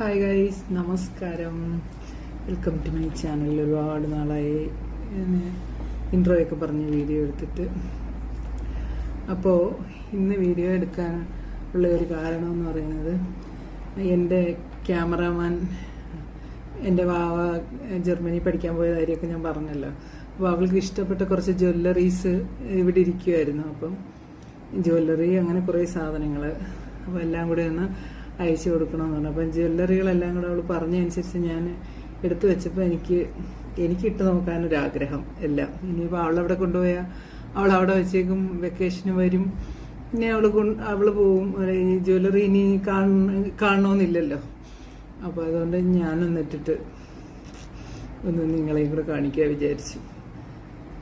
Hi guys നമസ്കാരം. Welcome to my channel ഒരുപാട് നാളായി ഇൻട്രോ ഒക്കെ പറഞ്ഞ് വീഡിയോ എടുത്തിട്ട്. അപ്പോൾ ഇന്ന് വീഡിയോ എടുക്കാൻ ഉള്ള ഒരു കാരണം എന്ന് പറയുന്നത് എന്റെ ക്യാമറാമാൻ എന്റെ വാവ ജർമ്മനി പഠിക്കാൻ പോയ കാര്യമൊക്കെ ഞാൻ പറഞ്ഞല്ലോ. അപ്പോൾ അവൾക്ക് ഇഷ്ടപ്പെട്ട കുറച്ച് ജ്വല്ലറീസ് ഇവിടെ ഇരിക്കുമായിരുന്നു അപ്പം ജ്വല്ലറി അങ്ങനെ കുറേ സാധനങ്ങൾ അപ്പോൾ എല്ലാം കൂടി ഒന്ന് അയച്ചു കൊടുക്കണമെന്ന് പറഞ്ഞു. അപ്പം ജ്വല്ലറികളെല്ലാം കൂടെ അവൾ പറഞ്ഞതനുസരിച്ച് ഞാൻ എടുത്തു വെച്ചപ്പോൾ എനിക്ക് എനിക്ക് ഇട്ട് നോക്കാനൊരാഗ്രഹം എല്ലാം. ഇനിയിപ്പോൾ അവളവിടെ കൊണ്ടുപോയാൽ അവൾ അവിടെ വെച്ചേക്കും വെക്കേഷന് വരും. ഇനി അവൾ അവൾ പോവും. ഈ ജ്വല്ലറി ഇനി കാണ കാണണമെന്നില്ലല്ലോ അപ്പോൾ അതുകൊണ്ട് ഞാനൊന്നിട്ടിട്ട് ഒന്ന് നിങ്ങളെയും കൂടെ കാണിക്കാൻ വിചാരിച്ചു.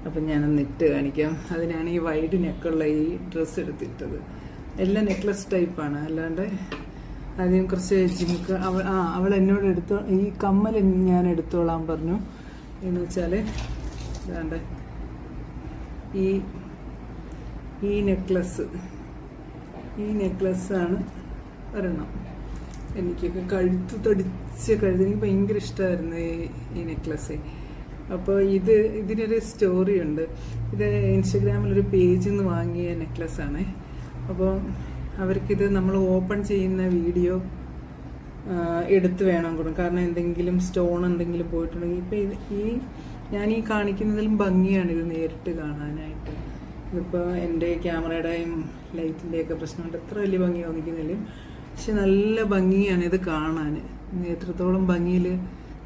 അപ്പം ഞാനൊന്ന് ഇട്ട് കാണിക്കാം. അതിനാണ് ഈ വൈഡ് നെക്കുള്ള ഈ ഡ്രസ്സ് എടുത്തിട്ടത്. എല്ലാം നെക്ലസ് ടൈപ്പാണ്. അല്ലാണ്ട് ആദ്യം കുറച്ച് ജിമുക്ക് അവൾ ആ അവൾ എന്നോട് എടുത്തു ഈ കമ്മൽ ഞാൻ എടുത്തോളാൻ പറഞ്ഞു. എന്ന് വെച്ചാൽ വേണ്ട ഈ ഈ നെക്ലസ് ഈ നെക്ലസ് ആണ് ഒരെണ്ണം. എനിക്കൊക്കെ കഴുത്ത് തടിച്ച കഴുത്ത് എനിക്ക് ഭയങ്കര ഇഷ്ടമായിരുന്നു ഈ നെക്ലസ്. അപ്പോൾ ഇത് ഇതിനൊരു സ്റ്റോറി ഉണ്ട് ഇത് ഇൻസ്റ്റഗ്രാമിലൊരു പേജിൽ നിന്ന് വാങ്ങിയ നെക്ലസ് ആണ്. അപ്പോൾ അവർക്കിത് നമ്മൾ ഓപ്പൺ ചെയ്യുന്ന വീഡിയോ എടുത്ത് വേണം കൊടുക്കും കാരണം എന്തെങ്കിലും സ്റ്റോൺ എന്തെങ്കിലും പോയിട്ടുണ്ടെങ്കിൽ ഇപ്പം ഇത് ഈ ഞാൻ ഈ കാണിക്കുന്നതിലും ഭംഗിയാണ് ഇത് നേരിട്ട് കാണാനായിട്ട്. ഇതിപ്പോൾ എന്റെ ക്യാമറയുടെയും ലൈറ്റിന്റെയൊക്കെ പ്രശ്നമുണ്ട്. എത്ര വലിയ ഭംഗി തോന്നിക്കുന്നില്ല പക്ഷെ നല്ല ഭംഗിയാണ് ഇത് കാണാൻ എത്രത്തോളം ഭംഗിയിൽ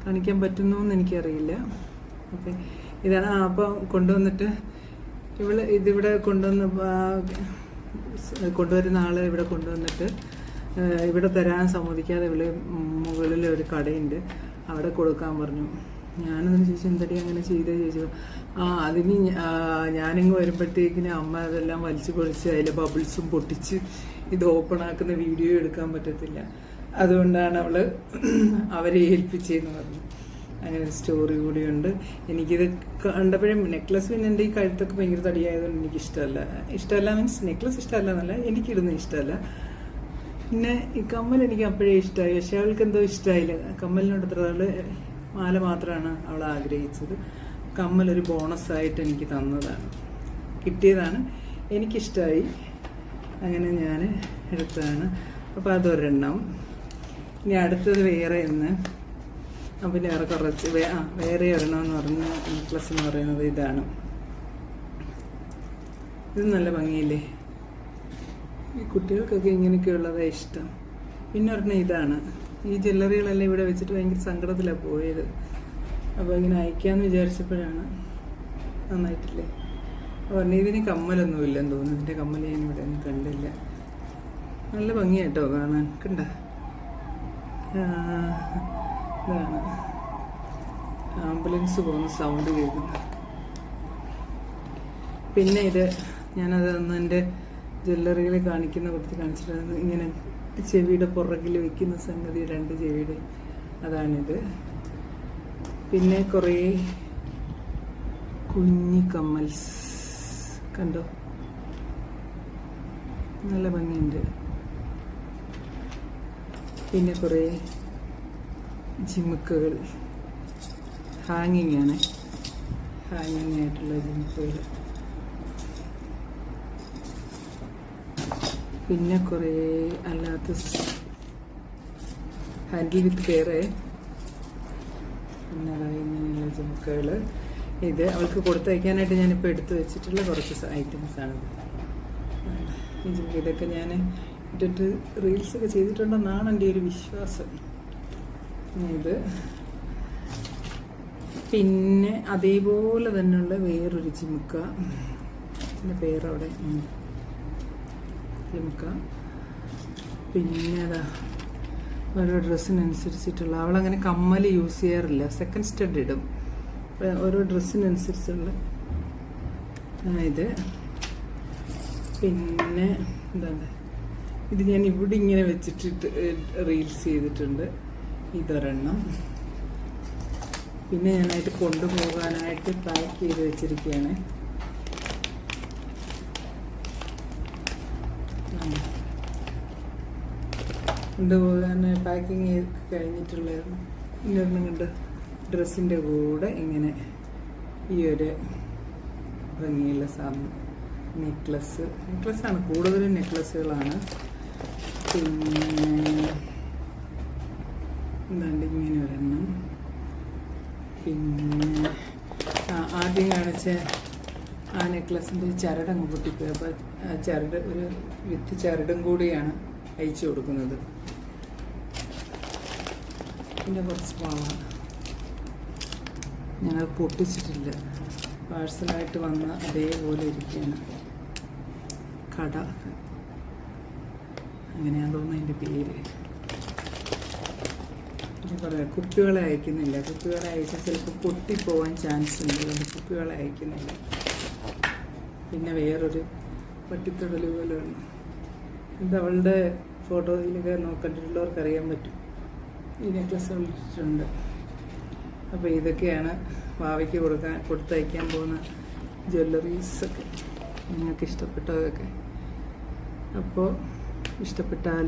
കാണിക്കാൻ പറ്റുന്നു എന്ന് എനിക്കറിയില്ല. ഓക്കെ. ഇതാണ് അപ്പം കൊണ്ടുവന്നിട്ട് ഇവൾ ഇതിവിടെ കൊണ്ടുവന്ന് കൊണ്ടുവരുന്ന ആളെ ഇവിടെ കൊണ്ടുവന്നിട്ട് ഇവിടെ തരാൻ സമ്മതിക്കാതെ ഇവിടെ മുകളിൽ ഒരു കടയുണ്ട്. അവിടെ കൊടുക്കാൻ പറഞ്ഞു. ഞാനതിന് ചോദിച്ചു എന്തടി അങ്ങനെ ചെയ്തേ ചോദിച്ചു ആ അതിന് ഞാനിങ്ങ് വരുമ്പോഴത്തേക്കിന് അമ്മ അതെല്ലാം വലിച്ചു പൊളിച്ച് അതിലെ ബബിൾസും പൊട്ടിച്ച് ഇത് ഓപ്പൺ ആക്കുന്ന വീഡിയോ എടുക്കാൻ പറ്റത്തില്ല. അതുകൊണ്ടാണ് അവൾ അവരെ ഏൽപ്പിച്ചതെന്ന് പറഞ്ഞു. അങ്ങനെ ഒരു സ്റ്റോറി കൂടിയുണ്ട്. എനിക്കിത് കണ്ടപ്പോഴും നെക്ലസ് പിന്നെ എന്റെ ഈ കഴുത്തൊക്കെ ഭയങ്കര തടിയായതുകൊണ്ട് എനിക്ക് ഇഷ്ടമല്ല ഇഷ്ടമല്ല മീൻസ് നെക്ലസ് ഇഷ്ടമല്ല എന്നല്ല എനിക്കിടുന്ന ഇഷ്ടമല്ല. പിന്നെ ഈ കമ്മൽ എനിക്ക് അപ്പോഴേ ഇഷ്ടമായി പക്ഷെ അവൾക്ക് എന്തോ ഇഷ്ടമായില്ല കമ്മലിനോട് അത്ര അവൾ മാല മാത്രമാണ് അവൾ ആഗ്രഹിച്ചത്. കമ്മൽ ഒരു ബോണസ് ആയിട്ട് എനിക്ക് തന്നതാണ്. കിട്ടിയതാണ്. എനിക്കിഷ്ടമായി അങ്ങനെ ഞാൻ എടുത്തതാണ്. അപ്പോൾ അതൊരെണ്ണം. ഇനി അടുത്തത് വേറെ എന്ന് അപ്പം വേറെ കുറച്ച് ആ വേറെ ഒരെണ്ണം എന്ന് പറഞ്ഞ നെക്ലസ് എന്ന് പറയുന്നത് ഇതാണ്. ഇത് നല്ല ഭംഗിയില്ലേ? ഈ കുട്ടികൾക്കൊക്കെ ഇങ്ങനെയൊക്കെയുള്ളതാണ് ഇഷ്ടം. പിന്നെ ഒരെണ്ണം ഇതാണ്. ഈ ജ്വല്ലറികളെല്ലാം ഇവിടെ വെച്ചിട്ട് ഭയങ്കര സങ്കടത്തിലാണ് പോയത്. അപ്പോൾ ഇങ്ങനെ അയക്കാമെന്ന് വിചാരിച്ചപ്പോഴാണ് നന്നായിട്ടില്ലേ? പറഞ്ഞു ഇതിന് കമ്മലൊന്നുമില്ലെന്ന് തോന്നുന്നു. ഇതിന്റെ കമ്മൽ ഞാൻ ഇവിടെ ഒന്നും കണ്ടില്ല. നല്ല ഭംഗിയായിട്ടോ കാണാൻ. കണ്ട? ഇതാണ് ആംബുലൻസ് പോകുന്ന സൗണ്ട് കേൾക്കുന്നു. പിന്നെ ഇത് ഞാനത് അന്ന് എന്റെ ജ്വല്ലറികളെ കാണിക്കുന്ന കൊടുത്ത് കാണിച്ചിട്ടുണ്ട് ഇങ്ങനെ ചെവിയുടെ പുറകിൽ വെക്കുന്ന സംഗതി രണ്ട് ചെവിയുടെ അതാണിത്. പിന്നെ കുറേ കുഞ്ഞി കമ്മൽസ്. കണ്ടോ? നല്ല ഭംഗിയുണ്ട്. പിന്നെ കുറേ ജിമുക്കുകൾ ഹാങ്ങിങ് ആണ് ഹാങ്ങിങ് ആയിട്ടുള്ള ജിമുക്കുകൾ പിന്നെ കുറേ അല്ലാത്ത ഹാൻഡിൽ വിത്ത് കെയറ് പിന്നെ ഇങ്ങനെയുള്ള ജിമുക്കുകൾ ഇത് അവൾക്ക് കൊടുത്തയക്കാനായിട്ട് ഞാനിപ്പോൾ എടുത്തു വെച്ചിട്ടുള്ള കുറച്ച് ഐറ്റംസ് ആണ് ഈ ജിമുക്ക് ഇതൊക്കെ ഞാൻ ഇട്ടിട്ട് റീൽസൊക്കെ ചെയ്തിട്ടുണ്ടെന്നാണ് എന്റെ ഒരു വിശ്വാസം. ഇത് പിന്നെ അതേപോലെ തന്നെയുള്ള വേറൊരു ചിമുക്ക. എന്റെ പേരവിടെ ചിമുക്ക. പിന്നെ അതാ ഓരോ ഡ്രസ്സിനനുസരിച്ചിട്ടുള്ള അവളങ്ങനെ കമ്മൽ യൂസ് ചെയ്യാറില്ല. സെക്കൻഡ് സ്റ്റഡ് ഇടും. ഓരോ ഡ്രസ്സിനനുസരിച്ചുള്ള ഇത്. പിന്നെ എന്താണ് ഇത് ഞാൻ ഇവിടെ ഇങ്ങനെ വെച്ചിട്ടിട്ട് റീൽസ് ചെയ്തിട്ടുണ്ട്. ഇതൊരെണ്ണം. പിന്നെ ഞാനായിട്ട് കൊണ്ടുപോകാനായിട്ട് പാക്ക് ചെയ്ത് വെച്ചിരിക്കുകയാണ് കൊണ്ടുപോകാൻ പാക്കിങ് ചെയ്ത് കഴിഞ്ഞിട്ടുള്ള ഇന്നൊന്നും കണ്ട് ഡ്രസ്സിന്റെ കൂടെ ഇങ്ങനെ ഈ ഒരു ഭംഗിയുള്ള സാധനം നെക്ലസ് നെക്ലസ്സാണ് കൂടുതലും നെക്ലസ്സുകളാണ് പിന്നെ എന്താണ്ട് ഇങ്ങനെ ഒരെണ്ണം. പിന്നെ ആദ്യം കാണിച്ച ആ നെക്ലസിന്റെ ചരടങ്ങ് പൊട്ടിപ്പോയി. അപ്പോൾ ചരട് ഒരു വിത്ത് ചരടും കൂടിയാണ് അയച്ചു കൊടുക്കുന്നത്. പിന്നെ കുറച്ച് പാവ ഞങ്ങൾ പൊട്ടിച്ചിട്ടില്ല. പാഴ്സലായിട്ട് വന്ന അതേപോലെ ഇരിക്കുകയാണ്. കട. അങ്ങനെയാണെന്ന് തോന്നുന്നു അതിന്റെ പേര്. പറയാം കുപ്പികളെ അയക്കുന്നില്ല. കുപ്പികളെ അയച്ചാൽ ചിലപ്പോൾ പൊട്ടിപ്പോവാൻ ചാൻസ് ഉണ്ട്. അതുകൊണ്ട് കുപ്പികളെ അയക്കുന്നില്ല. പിന്നെ വേറൊരു പട്ടിത്തൊടൽ പോലെ വന്നു ഇത് അവളുടെ ഫോട്ടോയിലൊക്കെ നോക്കണ്ടിട്ടുള്ളവർക്ക് അറിയാൻ പറ്റും. ഈ നെക്ലസ് വിളിച്ചിട്ടുണ്ട് അപ്പോൾ ഇതൊക്കെയാണ് ഭാവിക്ക് കൊടുക്കാൻ കൊടുത്തയക്കാൻ പോകുന്ന ജ്വല്ലറീസൊക്കെ നിങ്ങൾക്ക് ഇഷ്ടപ്പെട്ടതൊക്കെ അപ്പോൾ ഇഷ്ടപ്പെട്ടാൽ